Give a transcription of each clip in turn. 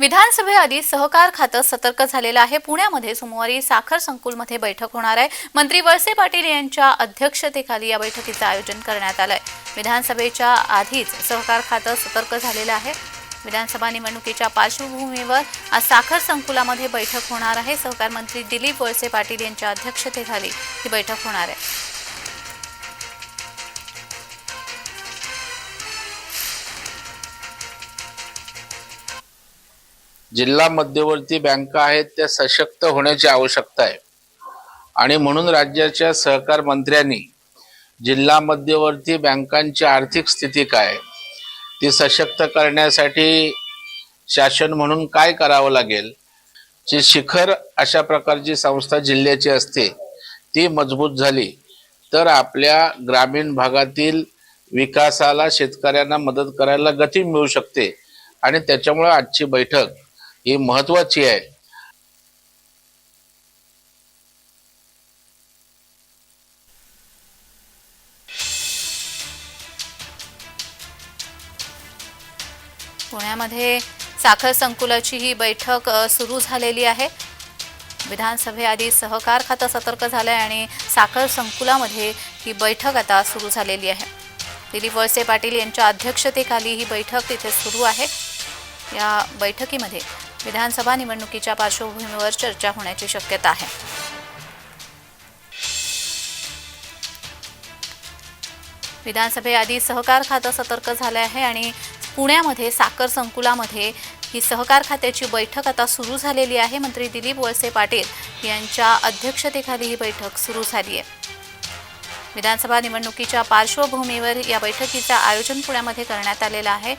विधानसभेआधी सहकार खातं सतर्क झालेलं आहे. पुण्यामध्ये सोमवारी साखर संकुलमध्ये बैठक होणार आहे. मंत्री वळसे पाटील यांच्या अध्यक्षतेखाली या बैठकीचं आयोजन करण्यात आलंय. विधानसभेच्या आधीच सहकार खातं सतर्क झालेलं आहे. विधानसभा निवडणुकीच्या पार्श्वभूमीवर आज साखर संकुलामध्ये बैठक होणार आहे. सहकार मंत्री दिलीप वळसे पाटील यांच्या अध्यक्षतेखाली ही बैठक होणार आहे. जिल्हा मध्यवर्ती बँका आहेत त्या सशक्त होण्याची आवश्यकता आहे. आणि म्हणून राज्याच्या सहकार मंत्र्यांनी जिल्हा मध्यवर्ती बँकांची आर्थिक स्थिती काय ती सशक्त करण्यासाठी शासन म्हणून काय करावं लागेल जी शिखर अशा प्रकारची संस्था जिल्ह्याची असते ती मजबूत झाली तर आपल्या ग्रामीण भागातील विकासाला शेतकऱ्यांना मदत करायला गती मिळू शकते. आणि त्याच्यामुळे आजची बैठक ही महत्वाची आहे. पुण्यामध्ये साखर संकुलाची ही बैठक सुरू झालेली आहे. विधानसभेआधी सहकार खातं सतर्क झालं आहे आणि साखर संकुलामध्ये ही बैठक आता सुरू झालेली आहे. दिलीप वळसे पाटील यांच्या अध्यक्षतेखाली ही बैठक तिथे सुरू आहे. या बैठकीमध्ये विधानसभा निवडणुकीच्या पार्श्वभूमीवर चर्चा होण्याची शक्यता आहे. विधानसभेआधी सहकार खातं सतर्क झालं आहे आणि पुण्यामध्ये साखर संकुलामध्ये ही सहकार खात्याची बैठक आता सुरू झालेली आहे. मंत्री दिलीप वळसे पाटील यांच्या अध्यक्षतेखाली ही बैठक सुरू झाली आहे. विधानसभा निवडणुकीच्या पार्श्वभूमीवर या बैठकीचं आयोजन पुण्यामध्ये करण्यात आलेलं आहे.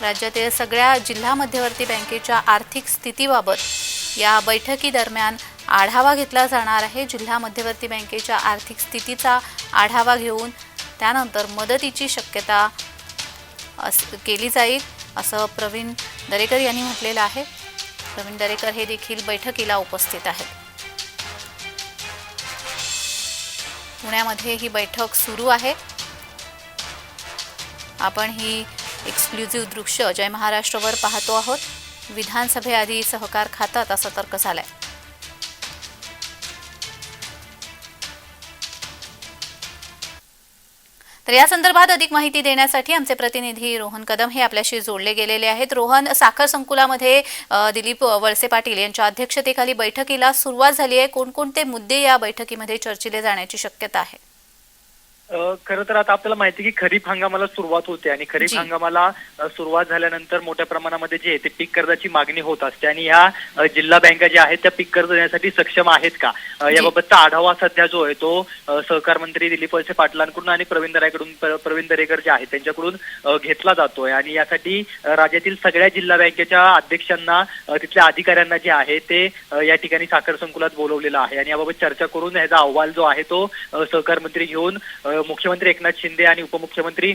राज्यातील सगळ्या जिल्हा मध्यवर्ती बँकेच्या आर्थिक स्थितीबाबत या बैठकीदरम्यान आढावा घेतला जाणार आहे. जिल्हा मध्यवर्ती बँकेच्या आर्थिक स्थितीचा आढावा घेऊन त्यानंतर मदतीची शक्यता अस केली जाईल असं प्रवीण दरेकर यांनी म्हटलेलं आहे. प्रवीण दरेकर हे देखील बैठकीला उपस्थित आहेत. पुण्यामध्ये ही बैठक सुरू आहे. आपण ही एक्सक्लुझिव्ह दृश्य जय महाराष्ट्रवर पाहतो आहोत. विधानसभेआधी सहकार खातं आता सतर्क झालंय. तर या संदर्भात अधिक माहिती देण्यासाठी आमचे प्रतिनिधी रोहन कदम हे आपल्याशी जोडले गेलेले आहेत. रोहन साखर संकुलामध्ये दिलीप वळसे पाटील यांच्या अध्यक्षतेखाली बैठकीला सुरुवात झाली आहे. कोणकोणते मुद्दे या बैठकीमध्ये चर्चिले जाण्याची शक्यता आहे? खरं तर आता आपल्याला माहिती की खरीप हंगामाला सुरुवात होते आणि खरीप. हंगामाला सुरुवात झाल्यानंतर मोठ्या प्रमाणामध्ये जे आहे ते पीक कर्जाची मागणी होत असते आणि या अ, जिल्हा बँका ज्या आहेत त्या पीक कर्ज देण्यासाठी सक्षम आहेत का. याबाबतचा आढावा सध्या जो आहे तो सहकार मंत्री दिलीप वळसे पाटलांकडून आणि प्रवीण दरेकडून प्र- प्रवीण दरेकर जे आहेत त्यांच्याकडून घेतला जातोय आणि यासाठी राज्यातील सगळ्या जिल्हा बँकेच्या अध्यक्षांना तिथल्या अधिकाऱ्यांना जे आहे ते या ठिकाणी साखर संकुलात बोलवलेलं आहे आणि याबाबत चर्चा करून ह्याचा अहवाल जो आहे तो सहकार मंत्री घेऊन मुख्यमंत्री एकनाथ शिंदे आणि उपमुख्यमंत्री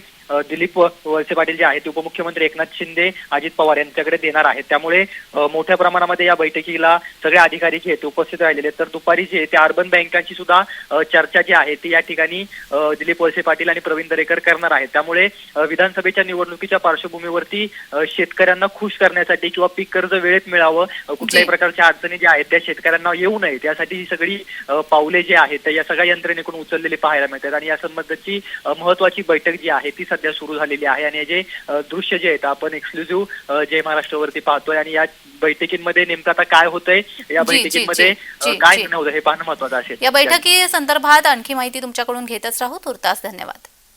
दिलीप वळसे पाटील जे आहेत ते उपमुख्यमंत्री एकनाथ शिंदे अजित पवार यांच्याकडे देणार आहेत. त्यामुळे मोठ्या प्रमाणामध्ये या बैठकीला सगळे अधिकारी जे आहेत ते उपस्थित राहिलेले तर दुपारी जे आहे ते अर्बन बँकांची सुद्धा चर्चा जी आहे ती या ठिकाणी दिलीप वळसे पाटील आणि प्रवीण दरेकर करणार आहेत. त्यामुळे विधानसभेच्या निवडणुकीच्या पार्श्वभूमीवरती शेतकऱ्यांना खुश करण्यासाठी किंवा पीक कर्ज वेळेत मिळावं कुठल्याही. प्रकारच्या अडचणी ज्या आहेत त्या शेतकऱ्यांना येऊ नये त्यासाठी ही सगळी पावले जी आहेत त्या या सगळ्या यंत्रणेकडून उचललेली पाहायला मिळतात. आणि या संबंधाची महत्वाची बैठक जी आहे ती सध्या सुरू झालेली आहे. आणि हे जे दृश्य जे आहेत आपण एक्सक्लुझिव्ह जय महाराष्ट्रावरती पाहतोय आणि या बैठकींमध्ये नेमकं आता काय होतंय या जी, जी, बैठकीमध्ये जी, जी, काय जी. होतं हे पाहणं महत्वाचं असेल. या बैठकी संदर्भात आणखी माहिती तुमच्याकडून घेतच राहू. तुर्तास धन्यवाद.